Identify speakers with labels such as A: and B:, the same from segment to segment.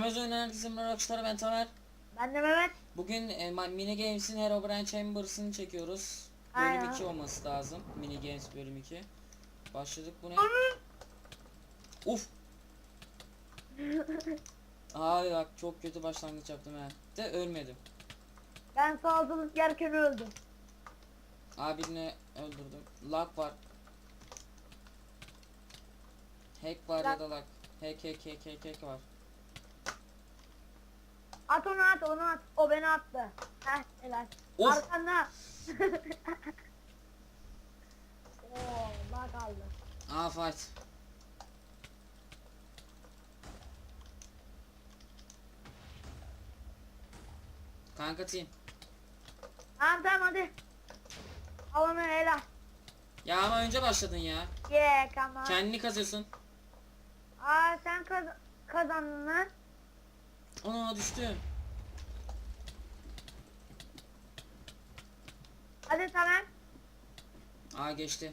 A: Merhaba oynayan herkese merhaba arkadaşlar ben Tamer.
B: Ben de Mehmet.
A: Bugün e, Mini Games'in Herobrine Chambers'ını çekiyoruz. Bölüm
B: Aynen.
A: 2 olması lazım. Mini Games bölüm 2. Başladık bu ne? Uf. Abi bak çok kötü başlangıç yaptım he. De ölmedim.
B: ben salatalık yerken öldüm.
A: Abini öldürdüm. Lag var. Hack var
B: Lag-
A: ya da lag. Hack hack hack hack hack var.
B: At onu at onu at. O beni attı. Heh helal.
A: Of.
B: Arkanda. Oo bak aldı.
A: Aa fight. Kanka team.
B: Tamam tamam hadi. Al onu helal.
A: Ya ama önce başladın ya.
B: Yeah come on.
A: Kendini kazıyorsun.
B: Aa sen kaz kazandın lan.
A: Ona düştüm.
B: Hadi tamam.
A: Aa geçti.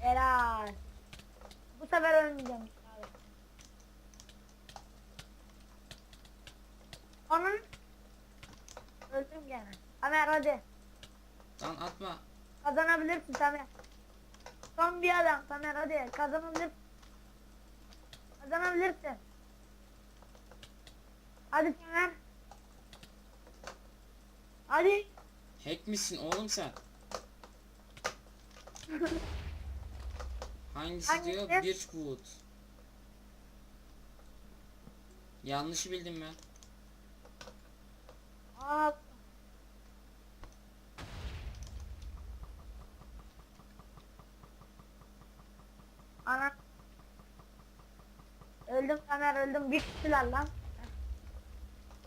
B: Helal. Bu sefer ölmeyeceğim. Onun Öldüm gene. Tamer hadi.
A: Lan atma.
B: Kazanabilirsin Tamer. Son bir adam Tamer hadi kazanabilirsin. Kazanabilirsin. Hadi Tamer. Hadi.
A: Hack misin oğlum sen? Hangisi,
B: Hangisi?
A: diyor? Birchwood. Yanlışı bildim ben.
B: Aa. Ana. Tamer öldüm. Bir kişiler lan.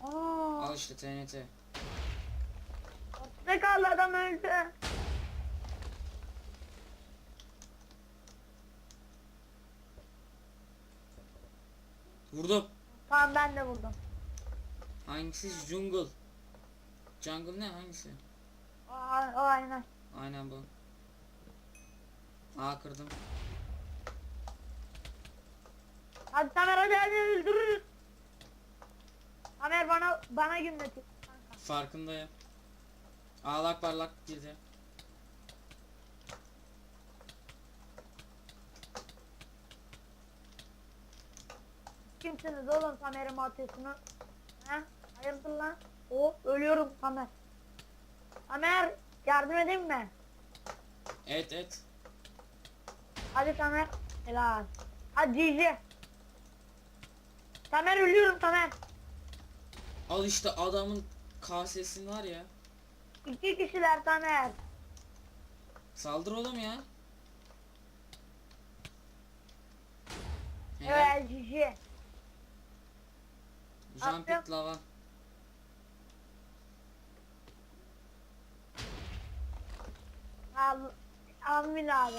B: Aa.
A: Al işte TNT.
B: Ne kaldı adam öldü.
A: Vurdum.
B: Tamam ben de vurdum.
A: Hangisi? Jungle. Jungle ne hangisi?
B: Aa, o aynen.
A: Aynen bu. Aa kırdım.
B: Hadi Tamer hadi hadi öldürürüz. Tamer bana bana gümleti. Kanka.
A: Farkındayım. Aa lak var lak girdi.
B: Kimsiniz oğlum Tamer'im atıyorsunuz? He? Hayırdır lan? O ölüyorum Tamer. Tamer yardım edeyim mi?
A: Evet evet.
B: Hadi Tamer. Helal. Hadi GG. Tamer ölüyorum Tamer.
A: Al işte adamın kasesini var ya.
B: İki kişiler Tamer.
A: Saldır oğlum ya. Helal.
B: Evet GG.
A: Jump it lava.
B: Al, Amin abi.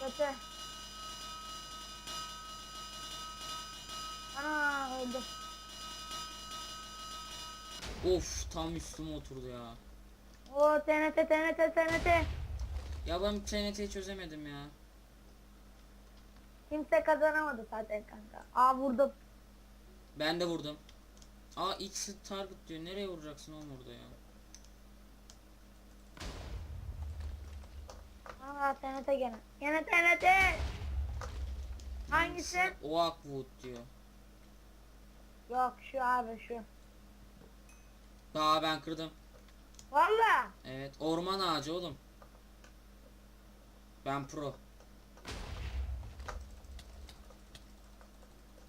B: Kötü. Ana öldüm.
A: Of tam üstüme oturdu ya.
B: O TNT TNT TNT.
A: Ya ben TNT'yi çözemedim ya.
B: Kimse kazanamadı zaten kanka. Aa vurdum.
A: Ben de vurdum. Aa X target diyor. Nereye vuracaksın oğlum orada ya?
B: Aa TNT gene. Gene TNT. Hangisi?
A: Oakwood diyor.
B: Yok şu abi şu.
A: Daha ben kırdım.
B: Valla.
A: Evet orman ağacı oğlum. Ben pro.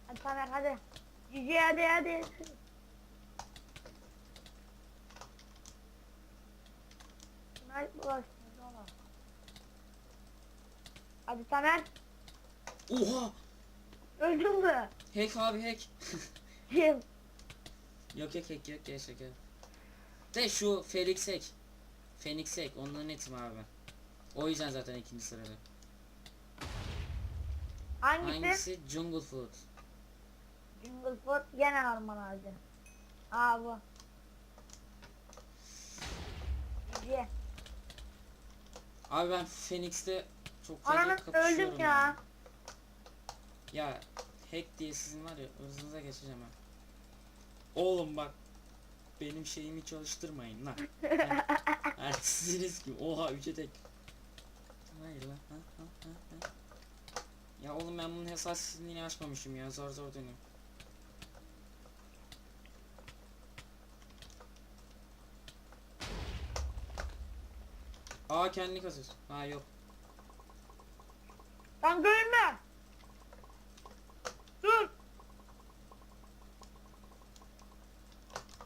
B: Hadi Tamer hadi. Cici hadi hadi. Snipe bulaştınız oğlum. Hadi Tamer.
A: Oha!
B: Öldün mü?
A: Hack abi hack.
B: Kim?
A: yok yok hack yok ya şaka. De şu Felix hack. Phoenix hack ondan netim abi ben. O yüzden zaten ikinci sırada.
B: Hangisi?
A: Hangisi? Jungle Food.
B: Jungle Foot gene orman ağacı. Aa bu. Ye.
A: Abi ben Phoenix'te çok fazla
B: Ananı
A: kapışıyorum.
B: öldüm ya.
A: Ya hack diye sizin var ya hırzınıza geçeceğim ha. Oğlum bak benim şeyimi çalıştırmayın lan. Siziniz gibi oha üçe tek. Hayır lan. Ha, ha, ha, ha. Ya oğlum ben bunun hassasiyetini açmamışım ya zor zor dönüyorum. Aa kendini kazıyorsun. Ha yok.
B: Kanka ölme. Dur.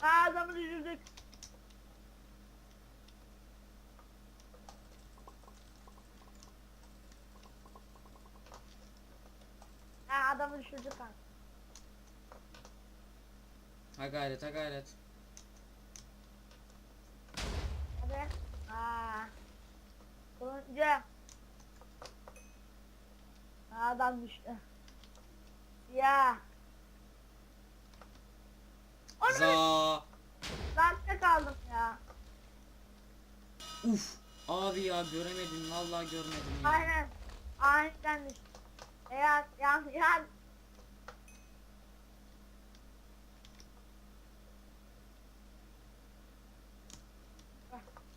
B: Aa düşürdük. Ha adamı düşürdük kanka.
A: Ha gayret ha gayret.
B: Hadi. Aa. Aa, adam düştü. Ya. Onu
A: Uf. Abi ya göremedim vallahi görmedim ya.
B: Aynen. Düştü. Ya yan yan.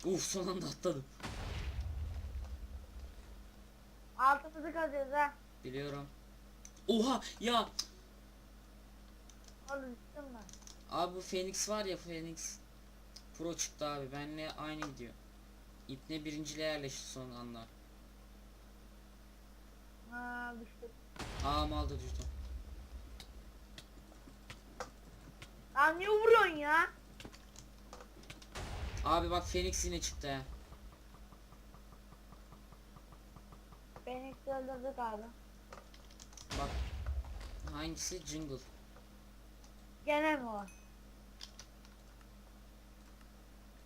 A: Uf son anda atladım.
B: Altımızı kazıyoruz ha.
A: Biliyorum. Oha ya
B: Oğlum
A: abi bu Phoenix var ya Phoenix Pro çıktı abi benle aynı gidiyor. İpne birinciliğe yerleşti son anda.
B: Ha düştüm.
A: Aa mal da düştü.
B: Lan niye vuruyorsun ya?
A: Abi bak Phoenix yine çıktı.
B: Beni öldürdük abi.
A: Bak. Hangisi? Jingle.
B: Gene mi o?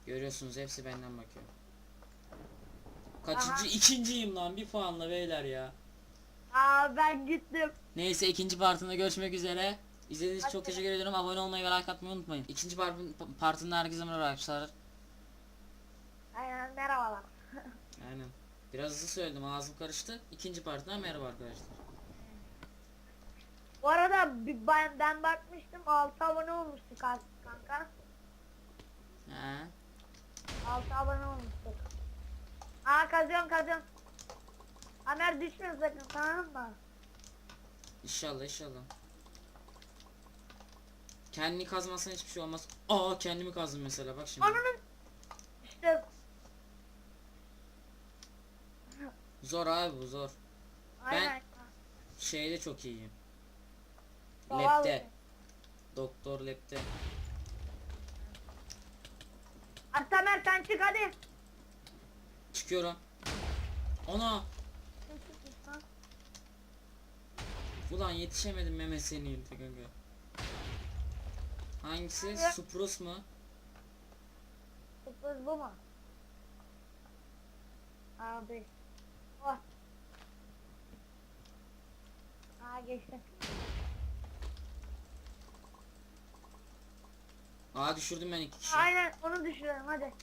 A: Görüyorsunuz hepsi benden bakıyor. Kaçıncı?
B: Aha.
A: ikinciyim lan bir puanla beyler ya.
B: Aa ben gittim.
A: Neyse ikinci partında görüşmek üzere. İzlediğiniz için çok teşekkür ediyorum. Abone olmayı ve like atmayı unutmayın. İkinci partın, partında herkese merhaba arkadaşlar.
B: Aynen merhabalar.
A: Aynen. Biraz hızlı söyledim ağzım karıştı. İkinci partına merhaba arkadaşlar.
B: Bu arada bir- ben, ben bakmıştım 6 abone olmuştuk kanka.
A: He.
B: 6 abone olmuştuk. Aa kazıyorum kazıyorum. Amer düşme sakın tamam mı?
A: İnşallah inşallah. Kendini kazmazsan hiçbir şey olmaz. Aa kendimi kazdım mesela bak şimdi.
B: Ananın işte
A: Zor abi bu zor.
B: aynen.
A: Şeyde çok iyiyim.
B: Doğal
A: Lepte. Doktor lepte.
B: Hadi Tamer sen çık hadi.
A: Çıkıyorum. Ona. Ulan yetişemedim meme seni yedi kanka. Hangisi? Suprus mu?
B: Sürpriz bu mu? Abi. Oh. Aa geçtim.
A: Aa düşürdüm ben iki kişi.
B: Aynen onu düşürelim hadi.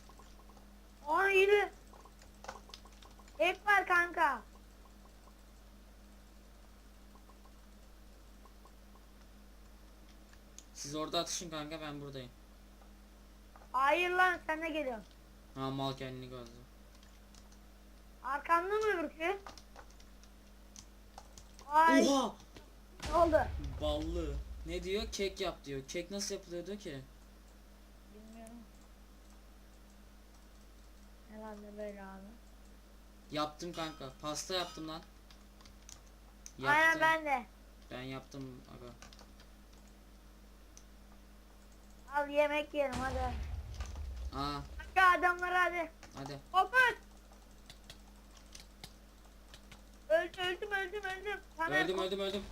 B: Aa iyiydi. Ek var kanka.
A: Siz orada atışın kanka ben buradayım.
B: Hayır lan sen de geliyorsun.
A: Ha mal kendini kazdı.
B: Arkanda mı öbürkü? Ay
A: Oha!
B: ne oldu?
A: Ballı. Ne diyor? Kek yap diyor. Kek nasıl yapılıyordu ki?
B: Bilmiyorum. Herhalde böyle abi.
A: Yaptım kanka. Pasta yaptım lan. Yaptım.
B: Aynen ben de.
A: Ben yaptım aga.
B: Al yemek yiyelim hadi.
A: Aa
B: Kanka adamlara hadi.
A: hadi.
B: Fokus. Öldüm öldüm öldüm öldüm. Tamer,
A: Öldüm öldüm öldüm.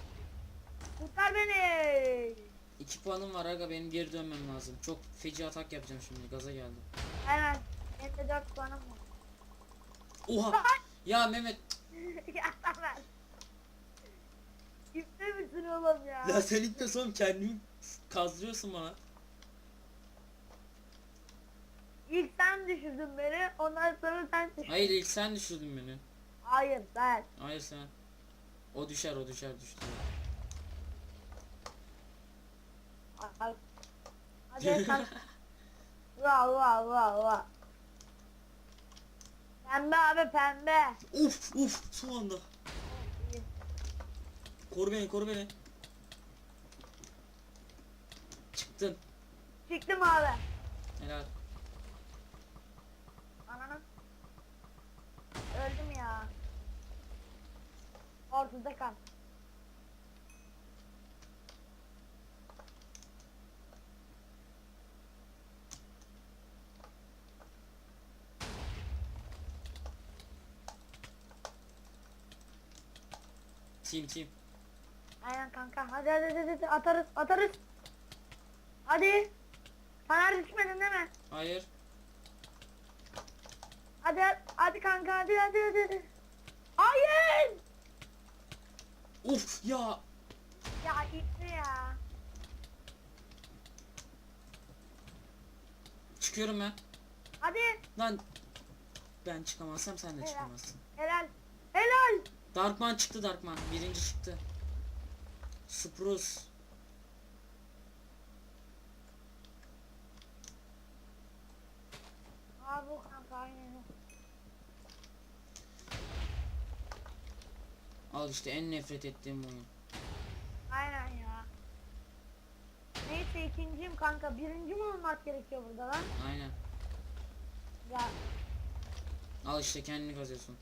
B: Kurtar beni.
A: İki puanım var aga benim geri dönmem lazım. Çok feci atak yapacağım şimdi gaza geldim.
B: Aynen. Benim de puanım var.
A: Oha! Ya Mehmet.
B: ya Tamer. Kimse misin oğlum ya?
A: Ya sen de son kendimi kazdırıyorsun bana.
B: İlk sen düş düşürdün beni. Ondan sonra sen düşürdün.
A: Hayır ilk sen düşürdün beni.
B: Hayır ben.
A: Hayır sen. O düşer o düşer düştü.
B: Hadi kalk. Vaa vaa vaa vaa. Pembe abi pembe.
A: uf uf son anda. Koru beni koru beni. Çıktın.
B: Çıktım abi.
A: Helal.
B: Ananı. Öldüm ya. Ortada kal.
A: Team team.
B: Aynen kanka. Hadi hadi hadi, hadi. atarız atarız. Hadi. Taner düşmedin değil mi?
A: Hayır.
B: Hadi hadi kanka hadi hadi hadi. hadi. Hayır.
A: Uf ya.
B: Ya gitti ya.
A: Çıkıyorum ben.
B: Hadi.
A: Lan. Ben çıkamazsam sen de
B: Helal.
A: çıkamazsın.
B: Helal. Helal.
A: Darkman çıktı Darkman. Birinci çıktı. Spruce.
B: Abi bu kanka aynen.
A: Al işte en nefret ettiğim oyun.
B: Aynen ya. Neyse ikinciyim kanka. Birinci mi olmak gerekiyor burada lan?
A: Aynen.
B: Ya.
A: Al işte kendini kazıyorsun.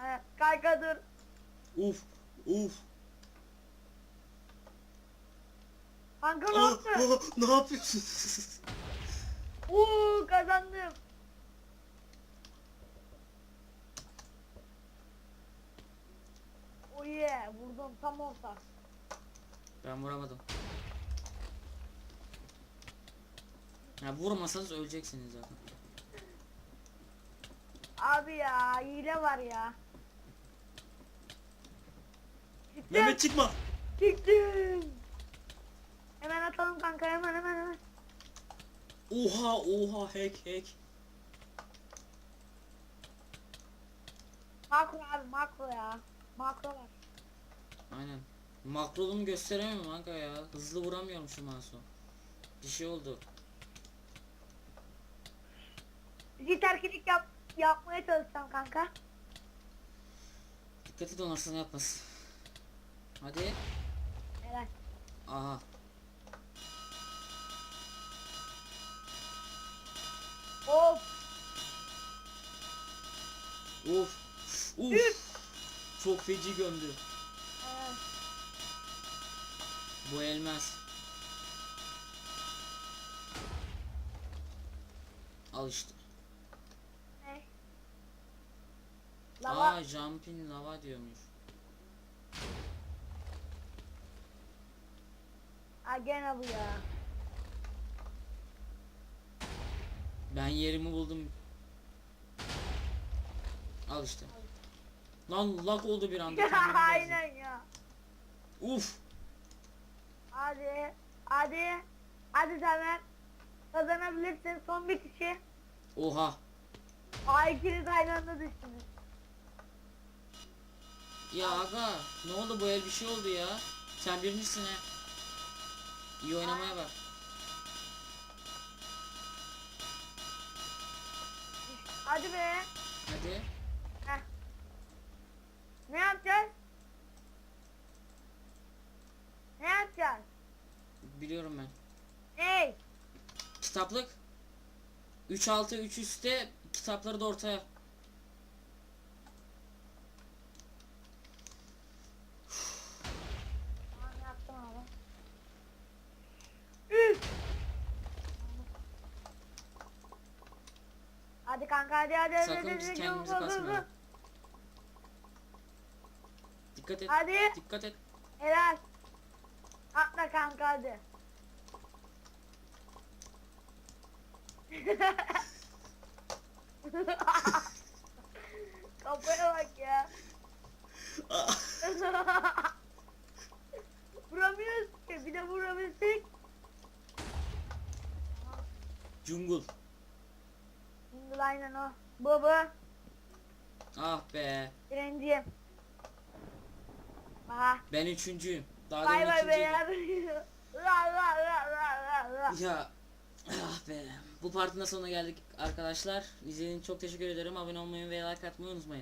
B: Aynen. Kanka dur.
A: Uf. Uf.
B: Kanka ne
A: Aa,
B: yaptın?
A: aa, ne yapıyorsun?
B: Uuu kazandım. Oh yeah vurdum tam orta.
A: ben vuramadım. Ya vurmasanız öleceksiniz zaten.
B: Abi ya hile var ya. Çıktım.
A: Mehmet çıkma.
B: Çıktım. Hemen atalım kanka hemen hemen hemen.
A: Oha oha hack hack.
B: Makro abi makro ya. Makro var.
A: Aynen. Makrolumu gösteremiyorum kanka ya. Hızlı vuramıyorum şu mouse'u. Bir şey oldu.
B: Git erkelik yap yapmaya çalışacağım kanka.
A: Dikkat et onarsan yapmasın. Hadi.
B: Helal.
A: Aha.
B: Of.
A: Uf. Uf. Çok feci gömdü.
B: Evet.
A: Bu elmez. Al işte.
B: Ne? Lava.
A: Aa jumping lava diyormuş.
B: Ha gene bu ya.
A: Ben yerimi buldum. Al işte. Lan lag oldu bir anda. geldim.
B: Aynen ya.
A: Uf.
B: Hadi. Hadi. Hadi Tamer. Kazanabilirsin. Son bir kişi.
A: Oha.
B: Aa ikiniz aynı anda düştünüz.
A: Ya aga ne oldu bu el bir şey oldu ya. Sen birincisin he. İyi oynamaya bak.
B: Hadi be.
A: Hadi.
B: Heh. Ne yapacağız? Ne yapacağız?
A: Biliyorum ben.
B: Hey.
A: Kitaplık. 3 altı 3 üstte kitapları da ortaya.
B: Tamam yaptım abi. Üf. Hadi kanka hadi hadi hadi
A: Sakın
B: hadi, hadi,
A: kendimizi kasmayalım. Dikkat et.
B: Hadi
A: Dikkat et.
B: helal. Atla kanka hadi. Kafaya bak ya. Vuramıyoruz ki bir de vurabilsek.
A: Jungle.
B: Aynen o. Bu.
A: Ah be.
B: Birinciyim. Aha.
A: Ben üçüncüyüm. Daha
B: Bay bay
A: ikinciydim.
B: beyler. La la la la la la.
A: Ya ah be. Bu partinin sonuna geldik arkadaşlar. İzlediğiniz için çok teşekkür ederim. Abone olmayı ve like atmayı unutmayın.